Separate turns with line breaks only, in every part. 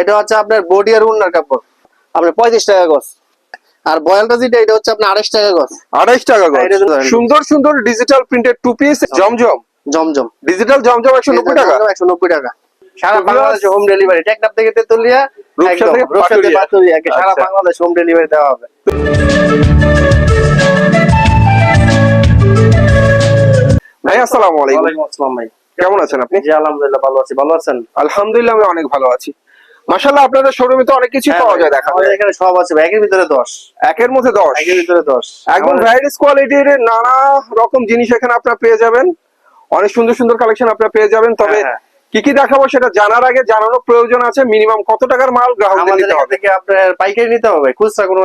এটা হচ্ছে আপনার বডি আর উন্নার কাপড়। আপনার পঁয়ত্রিশ টাকা গজ। আর বয়ালটা যেটা এটা হচ্ছে আপনার আড়াইশ টাকা গজ।
আড়াইশ টাকা গজ।
তো-
সুন্দর সুন্দর ডিজিটাল প্রিন্টেড টু পিস জমজম।
জমজম।
ডিজিটাল জমজম একশো নব্বই টাকা।
একশো নব্বই টাকা। সারা বাংলাদেশে হোম ডেলিভারি টেকনাফ থেকে তেতুলিয়া সারা। বাংলাদেশ হোম ডেলিভারি দেওয়া হবে।
ভাই আসসালামু আলাইকুম।
ওয়ালাইকুম আসসালাম ভাই।
কেমন আছেন আপনি?
জি আলহামদুলিল্লাহ ভালো আছি। ভালো আছেন?
আলহামদুলিল্লাহ আমি অনেক ভালো আছি। মাশাআল্লাহ আপনাদের শোরুমে তো অনেক কিছু
হ্যাঁ
পাওয়া যায় দেখা যায়
এখানে সব আছে একের ভিতরে দশ।
একের মধ্যে দশ?
একের ভিতরে দশ।
একদম ভ্যারাইটিস কোয়ালিটির নানা রকম জিনিস এখানে আপনারা পেয়ে যাবেন। অনেক সুন্দর সুন্দর কালেকশন আপনারা পেয়ে যাবেন। তবে
হ্যাঁ, হ্যাঁ।
কি কি দেখাবো সেটা জানার আগে জানানোর প্রয়োজন আছে মিনিমাম কত টাকার মাল গ্রাহকদের নিতে হবে?
থেকে আপনার পাইকারি নিতে হবে। খুচরা কোনো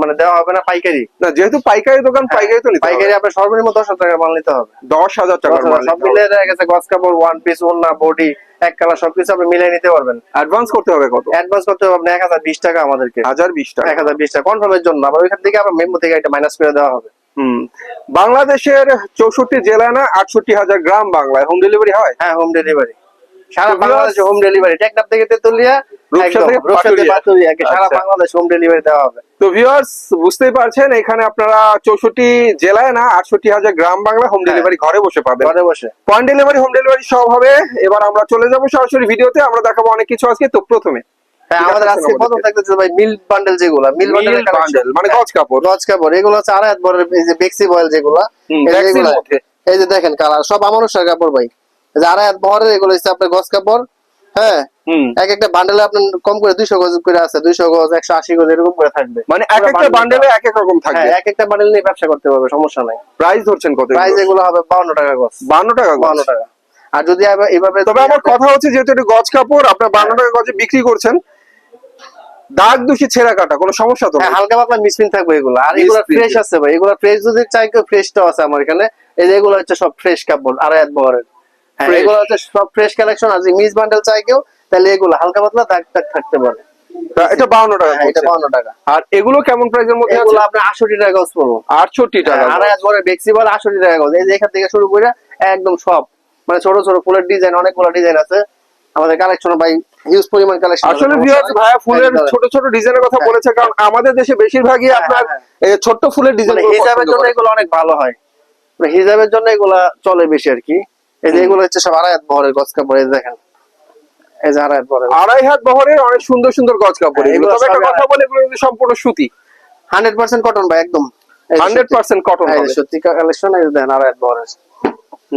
মানে দেওয়া হবে না পাইকারি।
না যেহেতু পাইকারি দোকান পাইকারি তো নিতে
পাইকারি আপনার সর্বনিম্ন দশ হাজার টাকার মাল নিতে হবে।
দশ হাজার টাকার মাল
সব মিলিয়ে দেখা গেছে গজ কাপড় ওয়ান পিস ওন্না বডি এক কালার সবকিছু আপনি মিলিয়ে নিতে পারবেন।
অ্যাডভান্স করতে হবে কত?
অ্যাডভান্স করতে হবে আপনি এক হাজার বিশ টাকা আমাদেরকে।
হাজার বিশ টাকা।
এক হাজার বিশ টাকা। কনফার্মের জন্য আবার ওইখান থেকে আবার মেমো থেকে একটা মাইনাস করে দেওয়া হবে।
হুম। বাংলাদেশের চৌষট্টি জেলা না আটষট্টি হাজার গ্রাম বাংলায়। হোম ডেলিভারি হয়?
হ্যাঁ হোম ডেলিভারি সারা বাংলাদেশে হোম ডেলিভারি টেকনাফ থেকে তেতুলিয়া সারা
আচ্ছা।
বাংলাদেশ হোম ডেলিভারি দেওয়া হবে।
তো ভিউয়ার্স বুঝতেই পারছেন এখানে আপনারা চৌষট্টি জেলায় না আটষট্টি হাজার গ্রাম বাংলা হোম
হ্যাঁ।
ডেলিভারি ঘরে বসে পাবেন।
ঘরে বসে।
পয়েন্ট ডেলিভারি হোম ডেলিভারি সব হবে। এবার আমরা চলে যাব সরাসরি ভিডিওতে আমরা দেখাবো অনেক কিছু আজকে। তো প্রথমে
হ্যাঁ আমাদের আজকে
আমাদেরকে।
প্রথম থাকতেছে ভাই মিল বান্ডেল যেগুলো মিল বান্ডেল
মানে গজ কাপড়।
গজ কাপড়। এগুলো হচ্ছে আড়াই হাত বড় এই যে বেক্সি বয়েল যেগুলো। এই যে। এই দেখেন কালার সব আমানুষের কাপড় ভাই। বহরের এগুলো হচ্ছে আপনার গজ কাপড় হ্যাঁ? এক একটা বান্ডেলে আপনার কম করে দুইশো গজ করে আছে দুইশো গজ একশো আশি গজ এরকম করে থাকবে।
মানে এক একটা বান্ডেলে এক এক রকম থাকবে।
হ্যাঁ এক একটা বান্ডেল নিয়ে ব্যবসা করতে পারবে সমস্যা নাই।
প্রাইস ধরছেন কত
প্রাইস এগুলো হবে বাউন্ন টাকা গজ।
বান্ন টাকা
বাউন্ন টাকা। আর যদি এভাবে
তবে আমার কথা হচ্ছে যেহেতু এটা গজ কাপড় আপনার বান্ন টাকা গজে বিক্রি করছেন দাগ দুষি ছেঁড়া কাটা কোনো সমস্যা তো
হ্যাঁ হালকা পাতলা মিসপ্রিন্ট থাকবে এগুলো। আর এগুলো ফ্রেশ আছে ভাই এগুলো ফ্রেশ যদি চাই কেউ ফ্রেশটাও আছে আমার এখানে। এই যে এগুলো হচ্ছে সব ফ্রেশ কাপড় আড়াই হাত বহরের। এগুলো হচ্ছে সব ফ্রেশ কালেকশন আর মিস বান্ডেল চাই কেউ তাহলে এগুলো হালকা পাতলা দাগ দাগ থাকতে পারে।
এটা বাউন্ন টাকা
হ্যাঁ এটা
পড়ছে।
বাউন্ন টাকা।
আর এগুলো কেমন প্রাইসের মধ্যে
এগুলো
আছে?
আপনার আটষট্টি টাকা গজ পড়ব।
আটষট্টি টাকা
হ্যাঁ, বেক্সি বল আটষট্টি টাকা গজ। এই যে এখান থেকে শুরু করে একদম সব। মানে ছোট ছোট ফুলের ডিজাইন অনেকগুলো ডিজাইন আছে। আমাদের কালেকশন ভাই হিউজ পরিমাণ কালেকশন
আসলে ভিউয়ার্স ভাইয়া ফুলের ছোট ছোট ডিজাইনের কথা
হ্যাঁ।
বলেছে কারণ আমাদের দেশে বেশিরভাগই
হ্যাঁ,
আপনার
হ্যাঁ,
ছোট্ট ফুলের ডিজাইন
হিসাবের জন্য এগুলো অনেক ভালো হয়। মানে হিজাবের জন্য এগুলা চলে বেশি আর কি। এই যে এগুলো হচ্ছে সব আড়াই হাত বহরের গজ কাপড় এই দেখেন। এই যে আড়াই হাত বহরের
আড়াই হাত বহরের অনেক সুন্দর সুন্দর কাপড়।
হ্যাঁ,
এগুলো
এগুলো
তবে একটা কথা বলে এগুলো কিন্তু সম্পূর্ণ সুতি।
হান্ড্রেড পার্সেন্ট কটন ভাই একদম।
হান্ড্রেড পার্সেন্ট কটন
সত্যি কালেকশন এই যে দেখেন আড়াই হাত বহরের।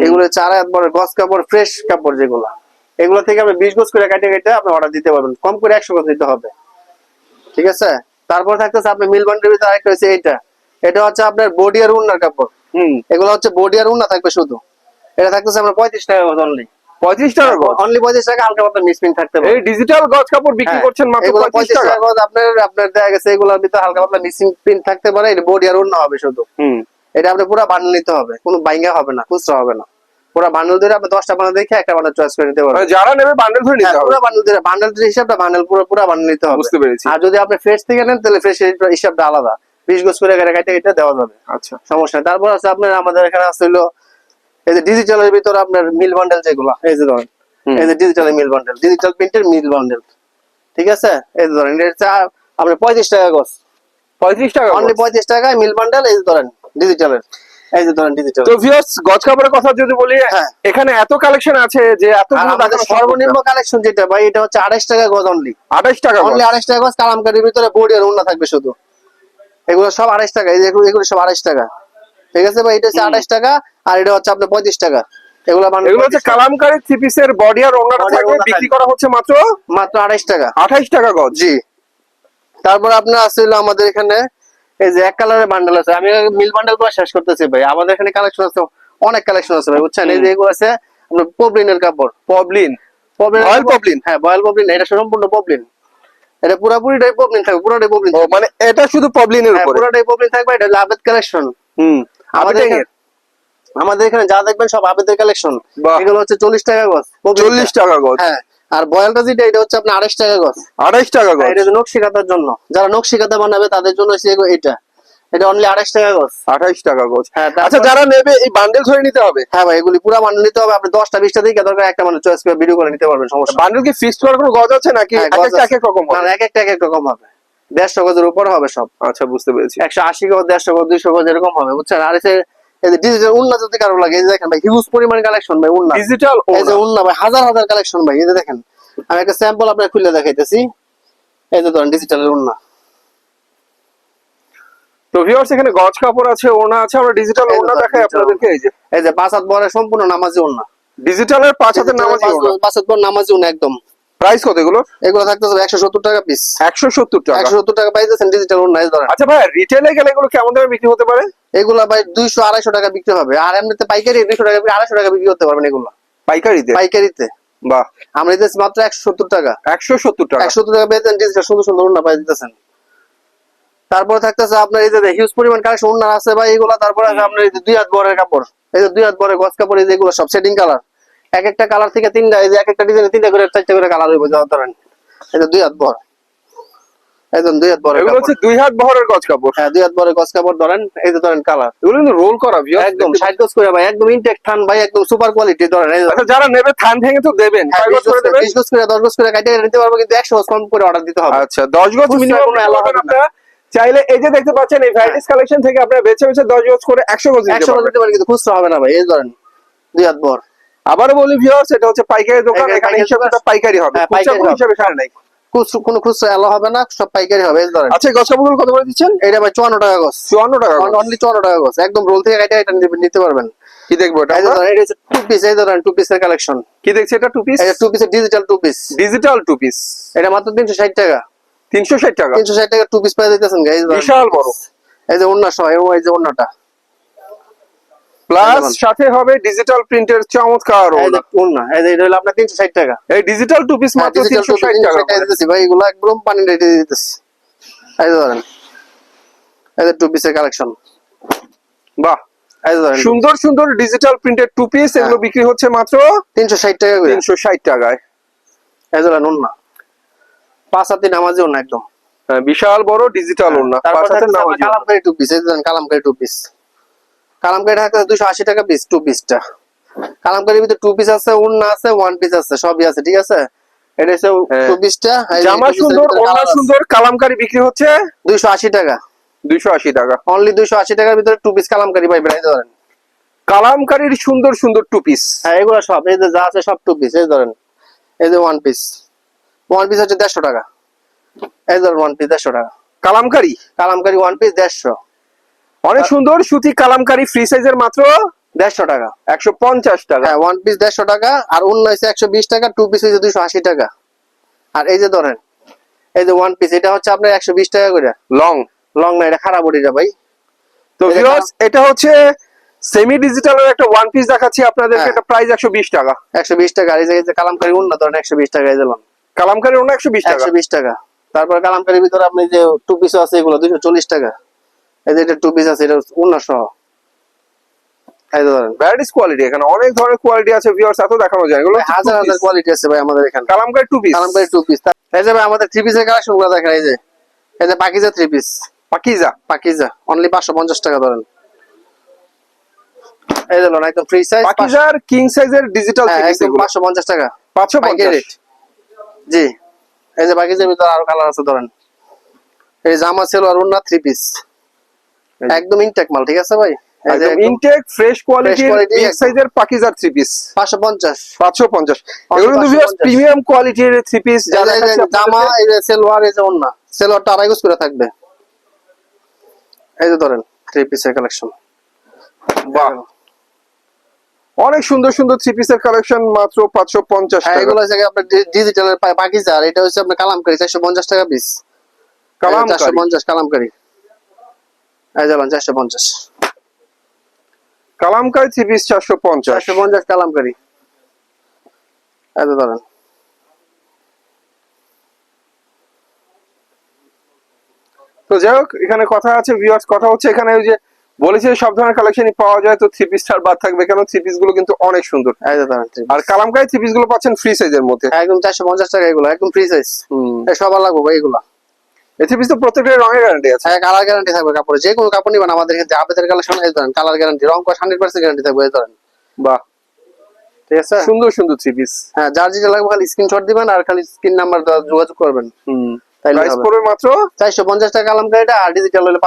এগুলো হচ্ছে আড়াই হাত বহরের গজ কাপড় ফ্রেশ কাপড় যেগুলো। এগুলো থেকে আপনি বিশ গজ করে কাটে কেটে আপনি অর্ডার দিতে পারবেন। কম করে একশো গজ দিতে হবে। ঠিক আছে? তারপর থাকতেছে আপনি মিল বান্ডের ভিতরে আরেকটা হচ্ছে এইটা। এটা হচ্ছে আপনার বডি আর উন্নার কাপড়।
হুম।
এগুলো হচ্ছে বডি আর উন্না থাকবে শুধু। এটা থাকতেছে আপনার পঁয়ত্রিশ টাকা অনলি
পঁয়ত্রিশ টাকা গজ?
অনলি পঁয়ত্রিশ টাকা হালকা মিসপ্রিন্ট থাকতে
এই ডিজিটাল গজ কাপড় বিক্রি
হ্যাঁ,
করছেন মাত্র পঁয়ত্রিশ টাকা।
গজ আপনার আপনার দেখা গেছে ভিতরে হালকা থাকতে পারে এটা বডি আর অন্য হবে শুধু। এটা আপনি পুরো বান্ডেল নিতে হবে কোনো বাইঙ্গা হবে না খুচরা হবে না। পুরো বান্ডেল ধরে আপনি দশটা বান্ডেল দেখে একটা বান্ডেল চয়েস করে নিতে পারবেন।
মানে যারা নেবে বান্ডেল ধরে নিতে হবে।
পুরো বান্ডেল ধরে বান্ডেল হিসাবটা বান্ডেল পুরো পুরো বান্ডেল নিতে হবে।
বুঝতে পেরেছি।
আর যদি আপনি ফ্রেশ থেকে নেন তাহলে ফ্রেশ হিসাবটা আলাদা। বিশ গজ করে কেটে কেটে দেওয়া যাবে।
আচ্ছা।
সমস্যা তারপর আছে আপনার আমাদের এখানে আছে হলো এই যে ডিজিটালের ভিতরে আপনার মিল বান্ডেল যেগুলো এই যে ধরেন এই যে ডিজিটাল মিল বান্ডেল ডিজিটাল প্রিন্টের মিল বান্ডেল ঠিক আছে? এই যে ধরেন এটা আপনার পঁয়ত্রিশ টাকা গজ।
পঁয়ত্রিশ টাকা
অনলি। পঁয়ত্রিশ টাকায় মিল বান্ডেল এই যে ধরেন ডিজিটালের এই যে ধরেন ডিজিটাল
তো ভিউয়ার্স গজ কাপড়ের কথা যদি বলি
হ্যাঁ।
এখানে এত কালেকশন আছে যে এত
সর্বনিম্ন কালেকশন যেটা ভাই এটা হচ্ছে আড়াইশ টাকা গজ অনলি
আঠাশ টাকা
অনলি আড়াইশ টাকা গজ কালামকারির ভিতরে বোর্ড আর উন্না থাকবে শুধু। এগুলো সব আড়াইশ টাকা এই যে এগুলো সব আড়াইশ টাকা। ঠিক আছে ভাই? এটা হচ্ছে আঠাশ টাকা আর এটা হচ্ছে আপনার পঁয়ত্রিশ টাকা। এগুলো বান্ডেল
এগুলো হচ্ছে কালামকারী থ্রি পিসের বডি আর ওনার থাকবে বিক্রি করা হচ্ছে মাত্র
মাত্র টাকা।
আঠাইশ টাকা গজ।
জি। তারপর আপনার আমাদের এখানে এই যে এক কালারের বান্ডেল আছে। আমি মিল বান্ডেলগুলো শেষ করতেছি ভাই। আমাদের এখানে কালেকশন আছে অনেক কালেকশন আছে ভাই বুঝছেন? এই যে এগুলো আছে আপনার পবলিনের কাপড়।
Poplin
poplin
Royal poplin?
হ্যাঁ বয়েল পবলিন এটা সম্পূর্ণ পবলিন এটা পুরোপুরিটাই পবলিন থাকবে পুরোটাই পবলিন
মানে এটা শুধু পবলিনের
হ্যাঁ
উপরে?
পুরোটাই পবলিন থাকবে এটা লাভেদ কালেকশন
হুম।
আমাদের এখানে আমাদের এখানে যা দেখবেন সব আবেদের কালেকশন এগুলো হচ্ছে চল্লিশ টাকা গজ।
চল্লিশ টাকা গজ।
হ্যাঁ আর বয়েলটা যেটা এটা হচ্ছে আপনার আড়াইশ টাকা গজ।
আঠাইশ টাকা
হ্যাঁ,
গজ
এটা হচ্ছে নকশি কাঁথার জন্য। যারা নকশি কাঁথা বানাবে তাদের জন্য এটা। এটা অনলি আড়াইশ টাকা গজ।
আঠাইশ টাকা গজ।
হ্যাঁ,
আচ্ছা যারা নেবে এই বান্ডেল ধরে নিতে হবে?
হ্যাঁ ভাই এগুলি পুরো নিতে হবে। আপনি দশটা বিশটা দিকে দরকার একটা মানে চয়েস করে ভিডিও করে নিতে পারবেন সমস্যা
বান্ডেল কি ফিক্সড করার কোনো গজ আছে নাকি?
হ্যাঁ,
এক একটা এক এক রকম
না,
হবে?
না, এক একটা এক এক রকম হবে। দেড়শো গজের উপর হবে সব।
আচ্ছা বুঝতে পেরেছি।
একশো আশি গজ দেড়শো গজ দুইশো গজ এরকম হবে বুঝছেন? আর এসে ডিজিটাল উন্না যদি কারও লাগে দেখেন ভাই হিউজ পরিমাণ কালেকশন ভাই উন্না।
ডিজিটাল
উন্না। ভাই হাজার হাজার কালেকশন ভাই এই যে দেখেন আমি একটা স্যাম্পল আপনার খুলে দেখাইতেছি। এই যে ধরেন ডিজিটালের উন্না।
তো ভিউয়ার্স এখানে গজ কাপড় আছে ওনা আছে আমরা ডিজিটাল
এই যে
ওনা
ধরেন
দেখাই আপনাদেরকে এই যে।
এই যে পাঁচ হাত বরের সম্পূর্ণ নামাজি উন্না।
ডিজিটালের পাঁচ হাতের নামাজি ওনা
পাঁচ হাত বর নামাজি উন্না একদম।
প্রাইস কত এগুলো
এগুলো থাকতেছে একশো সত্তর টাকা পিস
একশো সত্তর টাকা।
একশো সত্তর টাকা পাইতেছেন ডিজিটাল উন্না ধরেন
আচ্ছা ভাই রিটেলে গেলে এগুলো কেমন দামে বিক্রি হতে পারে?
এগুলা ভাই দুইশো আড়াইশো টাকা বিক্রি হবে। আর এমনিতে পাইকারি দুইশো টাকা আড়াইশো টাকা বিক্রি করতে পারবেন এগুলো।
পাইকারিতে?
পাইকারিতে।
বাহ।
আমরা দিতেছি মাত্র একশো সত্তর টাকা।
একশো সত্তর টাকা।
একশো সত্তর টাকা পেয়েছেন ডিজিটাল সুন্দর সুন্দর উন্না পাই দিতেছেন। তারপরে থাকতেছে আপনার এই যে হিউজ পরিমাণ কালেকশন উন্না আছে ভাই এগুলা তারপরে আছে আপনার এই যে দুই হাত বরের কাপড়। এই যে দুই হাত বরের গছ কাপড় এই যে এগুলো সব সেটিং কালার এক একটা কালার থেকে তিনটা এই যে এক একটা ডিজাইনে তিনটা করে চারটা করে কালার হইবে যাওয়া ধরেন এই যে দুই হাত বর একদম দুই হাত বরের
এগুলো হচ্ছে দুই হাত বহরের গজ কাপড়।
হ্যাঁ দুই হাত বরের গছ কাপড় ধরেন এই যে ধরেন কালার
এগুলো কিন্তু রোল করা viewers,
একদম
দেখতে
ষাট গজ করে ভাই একদম ইনটেক থান ভাই একদম সুপার কোয়ালিটি ধরেন এই যে
আচ্ছা যারা নেবে থান ভেঙে তো দেবেন
হ্যাঁ,
কয় গজ করে দেবেন?
গজ করে গজ করে নিতে পারব কিন্তু একশো গজ কম করে অর্ডার দিতে হবে।
আচ্ছা দশ গজ মিনিমাম
কোনো allow হবে।
আপনারা। চাইলে এই যে দেখতে পাচ্ছেন এই ভ্যারাইটিস কালেকশন থেকে আপনারা বেছে বেছে দশ গজ করে একশো গজ নিতে
একশো গজ
পারবেন।
কিন্তু খুচরা হবে না ভাই এই ধরেন দুই হাত বর
আবারও বলি ভিউয়ার্স এটা হচ্ছে পাইকারি দোকান
এখানে
হিসাবটা পাইকারি হবে।
হ্যাঁ, পাইকারি
হিসাবে এখানে নাই।
খুচরো কোনো খুচরা এলো হবে না সব পাইকারি হবে ধরেন।
আচ্ছা কত করে দিচ্ছেন?
এটা ভাই চুয়ান্ন টাকা
চুয়ান্ন টাকা গজ।
অনলি চুয়ান্ন টাকা একদম রোল থেকে কাটে এটা নিতে- পারবেন।
কি দেখব এটা
এই যে
আমরা?
ধরেন, এটা হচ্ছে টু পিস এই ধরেন টু পিসের কালেকশন
কি দেখছি এটা টু পিস
এই টু পিসের digital two piece
digital two piece
এটা মাত্র তিনশো ষাট টাকা।
তিনশো ষাট টাকা।
তিনশো ষাট টাকা টু পিস পাই দিতেছেন।
বিশাল বড়।
এই যে অন্য সহ এবং এই যে অন্যটা
প্লাস সাথে হবে ডিজিটাল প্রিন্টের চমৎকার ওড়না।
এই যে এটা হলো আপনার টাকা।
এই ডিজিটাল টু পিস
হ্যাঁ,
মাত্র
digital
তিনশো ষাট টাকা
360 টাকা। দিতেছি ভাই এগুলো একদম পানি রেটে দিতেছি। এই ধরেন এই যে টু পিসের কালেকশন
বাহ। সুন্দর সুন্দর ডিজিটাল প্রিন্টেড টু পিস এগুলো
হ্যাঁ।
বিক্রি হচ্ছে মাত্র
তিনশো ষাট টাকা করে।
তিনশো ষাট টাকায়।
এই ধরেন অন্য পাঁচ হাতি নামাজি অন্য একদম।
হ্যাঁ, বিশাল বড় ডিজিটাল ওড়না। পাঁচ নামাজি
কালামকারি টু পিস এই ধরেন কালামকারি টু পিস কালামকারি থাকতে দুশো আশি টাকা পিস টু। পিসটা কালামকারির ভিতরে টু পিস আছে উন্না আছে ওয়ান পিস আছে সবই আছে ঠিক আছে? এটা হচ্ছে
হ্যাঁ।
টু পিসটা
জামা সুন্দর ওড়না সুন্দর কালামকারি বিক্রি হচ্ছে
দুইশো আশি টাকা।
দুইশো আশি টাকা।
অনলি দুইশো আশি টাকার ভিতরে টু পিস কালামকারি পাইবেন এই ধরেন।
কালামকারির সুন্দর সুন্দর টু পিস
হ্যাঁ এগুলো সব এই যে যা আছে সব টু পিস এই ধরেন। এই যে ওয়ান পিস ওয়ান পিস হচ্ছে দেড়শো টাকা। এই ধরেন ওয়ান পিস দেড়শো টাকা।
কালামকারি?
কালামকারি ওয়ান পিস দেড়শো।
অনেক সুন্দর সুতি কালামকারি ফ্রি সাইজের মাত্র
দেড়শো টাকা
একশো পঞ্চাশ টাকা।
হ্যাঁ ওয়ান পিস দেড়শো টাকা আর অন্য একশো বিশ টাকা টু পিস হচ্ছে দুশো আশি টাকা। আর এই যে ধরেন এই যে ওয়ান পিস এটা হচ্ছে আপনার একশো বিশ টাকা করে।
লং
লং না এটা খারাপ ওটিটা ভাই।
তো
এটা
হচ্ছে সেমি ডিজিটালের একটা ওয়ান পিস দেখাচ্ছি আপনাদেরকে
হ্যাঁ।
এটা প্রাইস একশো বিশ টাকা।
একশো বিশ টাকা আর এই যে কালামকারি অন্য ধরেন একশো বিশ টাকা এই দিলাম
কালামকারি অন্য একশো বিশ টাকা।
একশো বিশ টাকা। তারপর কালামকারির ভিতরে আপনি যে টু পিস আছে এগুলো দুশো চল্লিশ টাকা। এই যে এটা টু পিস আছে এটা অন্য সহ। এই যে ধরেন।
ভ্যারাইটিস কোয়ালিটি এখানে অনেক ধরনের কোয়ালিটি আছে ভিউয়ার্স এত দেখানো যায় এগুলো
হাজার হাজার কোয়ালিটি আছে ভাই আমাদের এখানে।
Kalamkari two piece
kalamkari two piece এই যে ভাই আমাদের থ্রি পিসের কালেকশনগুলো দেখেন এই যে। এই যে Pakiza three piece
Pakiza.
Pakiza. Only পাঁচশো পঞ্চাশ টাকা ধরেন। এই একদম ফ্রি সাইজ
পাকিজার কিং সাইজের ডিজিটাল
একদম টাকা।
পাঁচশো
পাইকারি
পঞ্চাশ
রেট জি। এই যে পাকিজার ভিতরে আরও কালার আছে ধরেন। এই জামা সেলোয়ার ওন্না থ্রি পিস। একদম ইনটেক মাল ঠিক আছে ভাই? এই যে
একদম ইনটেক ফ্রেশ কোয়ালিটির বিগ সাইজের পাকিজার থ্রি পিস
পাঁচশো পঞ্চাশ।
পাঁচশো পঞ্চাশ। এগুলো কিন্তু
550
প্রিমিয়াম কোয়ালিটির থ্রি পিস যা
এই যে- এই যে
দেখাচ্ছি
জামা এই যে সেলোয়ার এই যে ওন্না। সেলোয়ারটা আড়াই গজ করে থাকবে। এই যে ধরেন থ্রি পিসের কালেকশন
বাহ। অনেক সুন্দর সুন্দর থ্রি পিসের কালেকশন মাত্র পাঁচশো পঞ্চাশ
হ্যাঁ
টাকা।
এগুলো হচ্ছে আপনার ডিজিটালের বাকিজা আর এটা হচ্ছে আপনার কালামকারি চারশো পঞ্চাশ টাকা পিস কালাম
চারশো
পঞ্চাশ কালামকারি। যাবেন চারশো পঞ্চাশ।
কালামকারি থ্রি পিস চারশো পঞ্চাশ।
চারশো পঞ্চাশ কালামকারি। যে ধরেন।
তো যাই হোক এখানে কথা আছে ভিউয়ার্স কথা হচ্ছে এখানে ওই যে বলেছে সব ধরনের কালেকশনই পাওয়া যায় তো থ্রি পিস ছাড় বাদ থাকবে কেন থ্রি পিসগুলো কিন্তু অনেক সুন্দর। আর কালামকারি থ্রি পিসগুলো পাচ্ছেন ফ্রি সাইজের মধ্যে।
একদম চারশো পঞ্চাশ টাকা এগুলো একদম ফ্রি সাইজ
হুম।
সবার লাগবে ভাই এগুলো।
এই পিস তো প্রত্যেকটা রঙের গ্যারান্টি আছে।
হ্যাঁ কালার গ্যারান্টি থাকবে কাপড়ে। যে কোনো কাপড় নিবেন আমাদের এখানে আবেদের কালেকশন এই ধরেন। কালার গ্যারান্টি রং কস হান্ড্রেড পার্সেন্ট গ্যারান্টি থাকবে এই ধরেন।
বাহ।
ঠিক আছে?
সুন্দর সুন্দর থ্রি পিস
হ্যাঁ যার যেটা লাগবে খালি স্ক্রিনশট দিবেন আর খালি স্ক্রিন নাম্বার যোগাযোগ করবেন।
হুম।
তাইলে
প্রাইস পড়বে মাত্র?
চারশো পঞ্চাশ টাকা কালামকারিটা আর ডিজিটাল হলে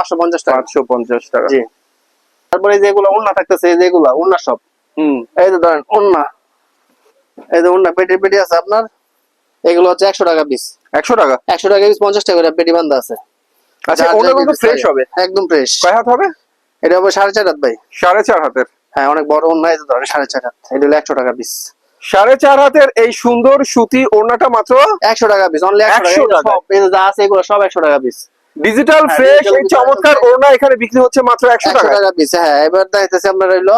টাকা।
টাকা।
জি। তারপরে এই যেগুলো উন্না থাকতেছে যেগুলো সব।
হুম।
এই যে ধরেন এই যে উন্না পেটি পেটি আছে আপনার? এগুলো হচ্ছে একশো টাকা পিস
একশো টাকা?
একশো টাকা পিস পঞ্চাশ টাকা করে পেটি বান্ধা আছে।
আচ্ছা ওটা কিন্তু ফ্রেশ হবে।
একদম ফ্রেশ
কয় হাত হবে?
এটা হবে সাড়ে চার হাত ভাই।
সাড়ে চার হাতের।
হ্যাঁ অনেক বড় উন্না এই যে ধরেন সাড়ে চার হাত। এটা হলো একশো টাকা পিস
সাড়ে চার হাতের এই সুন্দর সুতি ওড়নাটা মাত্র?
একশো টাকা পিস অনলি একশো টাকা। যে আছে এগুলো সব একশো টাকা পিস
ডিজিটাল ফ্রেশ এই চমৎকার ওড়না এখানে বিক্রি হচ্ছে মাত্র একশো টাকা
পিস হ্যাঁ এবার দেখতেছি আপনার রইল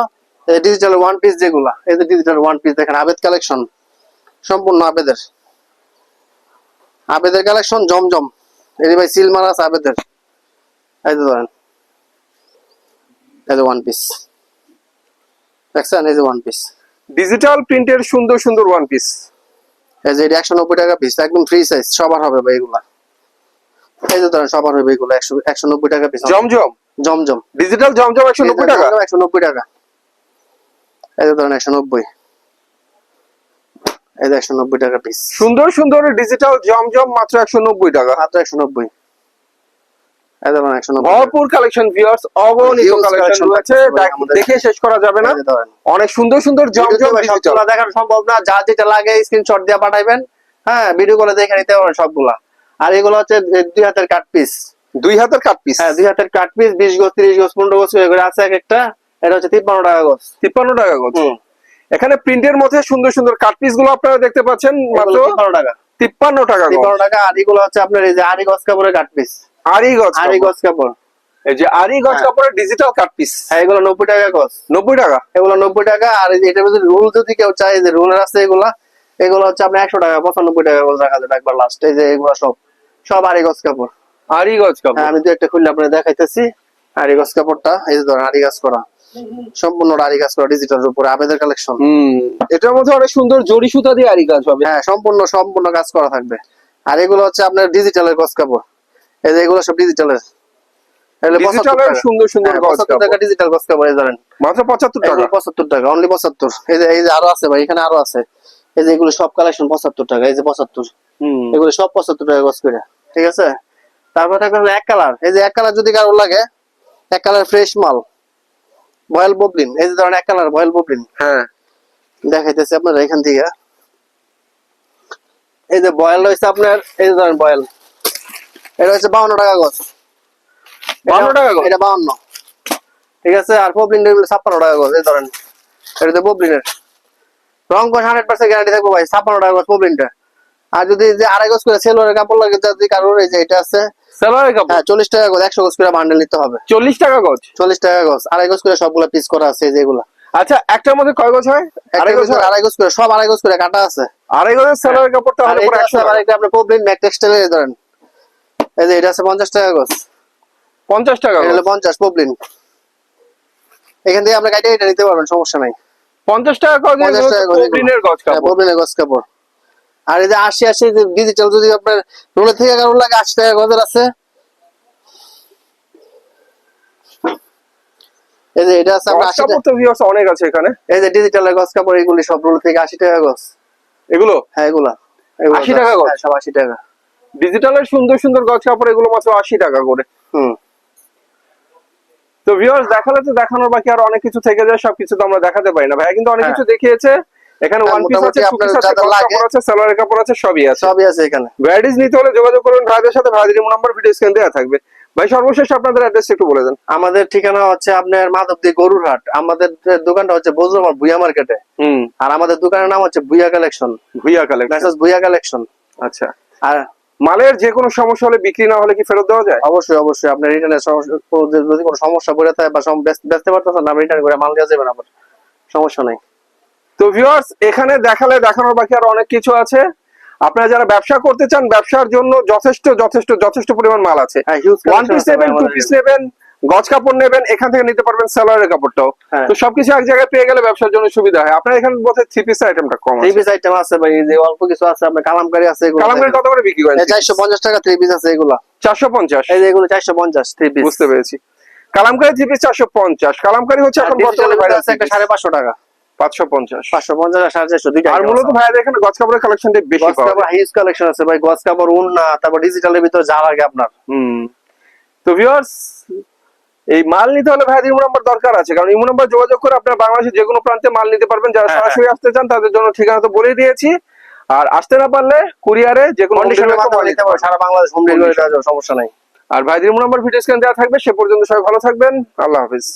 ডিজিটাল ওয়ান পিস যেগুলা এই যে ডিজিটাল ওয়ান পিস দেখেন আবেদ কালেকশন সম্পূর্ণ আবেদের। আবেদের কালেকশন জমজম। এই ভাই সিল মারা আছে আবেদের। এই যে ধরেন। এই ওয়ান পিস দেখছেন? এই যে ওয়ান পিস
ডিজিটাল প্রিন্টের সুন্দর সুন্দর ওয়ান পিস
এই যে এটা একশো নব্বই টাকা পিস একদম ফ্রি সাইজ সবার হবে ভাই এগুলা। এই যে ধরেন সবার হবে এগুলো একশো একশো নব্বই টাকা পিস
জমজম?
জমজম।
ডিজিটাল জমজম একশো নব্বই টাকা?
একশো নব্বই টাকা। এই যে ধরেন একশো নব্বই। এই যে একশো নব্বই টাকা পিস
সুন্দর সুন্দর ডিজিটাল জমজম মাত্র একশো নব্বই টাকা।
মাত্র একশো নব্বই। যে
ভরপুর কালেকশন ভিউয়ার্স অগণিত কালেকশন রয়েছে। দেখ- শেষ করা যাবে না।
যে
অনেক সুন্দর সুন্দর জমজম ডিজিটাল
সবগুলা দেখানো সম্ভব না। যার যেটা লাগে স্ক্রিনশট দিয়ে পাঠাইবেন। হ্যাঁ ভিডিও করে দেখে নিতে পারবেন সবগুলা। আর এগুলো হচ্ছে দুই হাতের কাট পিস
দুই হাতের কাট পিস
হ্যাঁ দুই হাতের কাট পিস বিশ গজ তিরিশ গজ পনেরো করে আছে এক একটা। এটা হচ্ছে তিপ্পান্ন টাকা গজ।
তিপ্পান্ন টাকা
হুম।
এখানে প্রিন্টের মধ্যে সুন্দর সুন্দর কাট পিসগুলো আপনারা দেখতে পাচ্ছেন মাত্র
টাকা।
তিপ্পান্ন টাকা
তিপ্পান্ন টাকা আর এগুলো হচ্ছে আপনার এই যে আরি গজ কাপড়ের কাট পিস
আরি গজ
আরি
কাপড়।
গজ কাপড়।
এই যে আরি গজ
হ্যাঁ।
কাপড়ের ডিজিটাল কাট পিস
হ্যাঁ এগুলো নব্বই টাকা গজ।
নব্বই টাকা?
এগুলো নব্বই টাকা আর এটার মধ্যে রুল যদি কেউ চায় যে রুলের আছে এগুলা এগুলো হচ্ছে আপনার একশো টাকা পঁচানব্বই টাকা গজ রাখা যাবে একবার লাস্ট এই যে এগুলো সব। সব আরি গজ কাপড়।
আরি গজ
হ্যাঁ
কাপড়
আমি দু একটা খুললে আপনার দেখাইতেছি। আরি গজ কাপড়টা এই যে ধরেন আরি গাছ করা। সম্পূর্ণ আরি গাছ করা ডিজিটালের উপরে আবেদের কালেকশন
এটার মধ্যে অনেক সুন্দর জড়ি সুতা দিয়ে আরি কাজ হবে
হ্যাঁ সম্পূর্ণ সম্পূর্ণ কাজ করা থাকবে। আর এগুলো হচ্ছে আপনার ডিজিটালের গজ কাপড়। এই যে এগুলো সব ডিজিটালের
সুন্দর সুন্দর
পঁচাত্তর টাকা ডিজিটাল কাপড় ধরেন।
মাত্র পঁচাত্তর টাকা?
পঁচাত্তর টাকা অনলি পঁচাত্তর। এই যে এই যে আরও আছে ভাই এখানে আরও আছে। এই যে এগুলো সব কালেকশন পঁচাত্তর টাকা এই যে পঁচাত্তর।
হুম।
এগুলো সব পঁচাত্তর টাকা গজ করে ঠিক আছে? তারপর থাকবে এক কালার এই যে এক কালার যদি কারও লাগে এক কালার ফ্রেশ মাল। বয়েল ববলিন এই যে ধরেন এক কালার বয়েল ববলিন
হ্যাঁ
দেখাইতেছি আপনার এখান থেকে। এই যে বয়েল রয়েছে আপনার এই যে ধরেন বয়েল এটা হচ্ছে বাউন্ন টাকা গজ।
52 টাকা গজ?
এটা বাউন্ন। ঠিক আছে আর পবলিন ছাপ্পান্ন টাকা গজ এই ধরেন। এটা তো পবলিনের রং কষ হান্ড্রেড পার্সেন্ট গ্যারান্টি থাকব ভাই ছাপ্পান্ন টাকা গজ পবলিনটা আর যদি যে আড়াই গজ করে সেলোয়ারের কাপড় লাগে যদি কারোর এই যে এটা আছে
সালোয়ারের কাপড়?
হ্যাঁ চল্লিশ টাকা গজ একশো গজ করে বান্ডেল নিতে হবে।
চল্লিশ টাকা গজ?
চল্লিশ টাকা গজ আড়াই গজ করে সবগুলা পিস করা আছে যেগুলা
আচ্ছা একটার মধ্যে কয় গজ হয়? আড়াই
আড়াই
গজ
গজ আড়াই গজ করে সব আড়াই গজ করে কাটা আছে।
আড়াই গজের সালোয়ারের কাপড়টা
আর
হলে পরে একশো
আবার একটা প্রবলেম ম্যাক টেক্সটাইল ধরেন। এই যে এটা আছে পঞ্চাশ টাকা গজ।
পঞ্চাশ টাকা
এটা পঞ্চাশ প্রবলেম এখান থেকে আপনি এটা নিতে পারবেন সমস্যা নাই।
পঞ্চাশ টাকা গজ
পঞ্চাশ টাকা গজ
প্রবলিনের
প্রবলেমের গজ কাপড়। আর এই যে আশি আশি ডিজিটাল যদি আপনার রোলের থেকে লাগে আশি টাকা গজের আছে। এই যে এটা আছে আপনার আশি টাকা
কাপড় তো viewers অনেক আছে এখানে।
এই যে ডিজিটালের গজ কাপড় এগুলি সব রোল থেকে আশি টাকা গজ।
এগুলো?
হ্যাঁ এগুলা। এগুলো
80 টাকা গজ?
হ্যাঁ, সব আশি টাকা।
ডিজিটালের সুন্দর সুন্দর গজ কাপড় এগুলো মাত্র আশি টাকা করে।
হুম।
তো ভিউয়ার্স দেখালে তো দেখানোর বাকি আর অনেক কিছু থেকে যায় সবকিছু তো আমরা দেখাতে পারি না। ভাইয়া কিন্তু অনেক
হ্যাঁ।
কিছু দেখিয়েছে। এখানে ওয়ান পিস আছে টু পিস কাপড় আছে সালোয়ারের কাপড় আছে সবই আছে।
সবই আছে এখানে।
ভ্যারাইটিস নিতে হলে যোগাযোগ করুন ভাইদের সাথে ভাইদের নাম্বার ভিডিও স্ক্রিন দেওয়া থাকবে। ভাই সর্বশেষ আপনাদের অ্যাড্রেস একটু বলে দেন।
আমাদের ঠিকানা হচ্ছে আপনার মাধবদী গরুর হাট আমাদের দোকানটা হচ্ছে বজ্রমাল ভুইয়া মার্কেটে।
হুম।
আর আমাদের দোকানের নাম হচ্ছে Bhuiya collection.
Bhuiya collection.
Bhuiya collection.
আচ্ছা।
আর
মালের যে কোনো সমস্যা হলে বিক্রি না হলে কি ফেরত দেওয়া যায়?
অবশ্যই অবশ্যই। আপনার রিটার্নের যদি কোনো সমস্যা পড়ে থাকে বা বেচতে পারতেছেন না রিটার্ন করে মাল দেওয়া যাবে না আবার সমস্যা নাই।
তো ভিউয়ার্স এখানে দেখালে দেখানোর বাকি আর অনেক কিছু আছে। আপনারা যারা ব্যবসা করতে চান ব্যবসার জন্য যথেষ্ট যথেষ্ট যথেষ্ট পরিমাণ মাল আছে।
হ্যাঁ
ওয়ান পিস নেবেন টু পিস নেবেন গজ কাপড় নেবেন এখান থেকে নিতে পারবেন সালোয়ারের কাপড়টাও।
হ্যাঁ।
তো সবকিছু এক জায়গায় পেয়ে গেলে ব্যবসার জন্য সুবিধা হয়। আপনার এখানে বোধহয় থ্রি পিস আইটেমটা কম
থ্রি পিস আইটেম আছে ভাই যে অল্প কিছু আছে আপনার কালামকারি আছে
কালামকারি কত করে বিক্রি করেন?
চারশো পঞ্চাশ টাকা থ্রি পিস আছে এগুলা।
চারশো পঞ্চাশ।
এই যে এগুলো চারশো পঞ্চাশ থ্রি পিস
বুঝতে পেরেছি। কালামকারি থ্রি পিস চারশো পঞ্চাাশ। কালামকারি হচ্ছে এখন বর্তমানে ভাইরাল
আছে একটা সাড়ে পাঁচশো টাকা।
পাঁচশো পঞ্চাশ।
পাঁচশো পঞ্চাশ আর সাড়ে চারশো দুইটা
আর মূলত ভাইয়াদের এখানে গছ কাপড়ের কালেকশনটা বেশি
গস কাপড় হিউজ কালেকশন আছে ভাই গস কাপড় উন্না তারপর ডিজিটালের ভিতরে যা লাগে আপনার।
হুম। তো ভিউয়ার্স এই মাল নিতে হলে ভাইয়াদের ইমো নাম্বার দরকার আছে কারণ ইমো নাম্বার যোগাযোগ করে আপনার বাংলাদেশের যে কোনো প্রান্তে মাল নিতে পারবেন। যারা
হ্যাঁ,
সরাসরি আসতে চান তাদের জন্য ঠিকানা তো বলে দিয়েছি। আর আসতে না পারলে কুরিয়ারে যে কোনো
সারা বাংলাদেশ হোম ডেলিভারি সমস্যা নাই।
আর ভাইদের ইমো নাম্বার ভিডিও স্ক্যান দেওয়া থাকবে সে পর্যন্ত সবাই ভালো থাকবেন। আল্লাহ হাফিজ।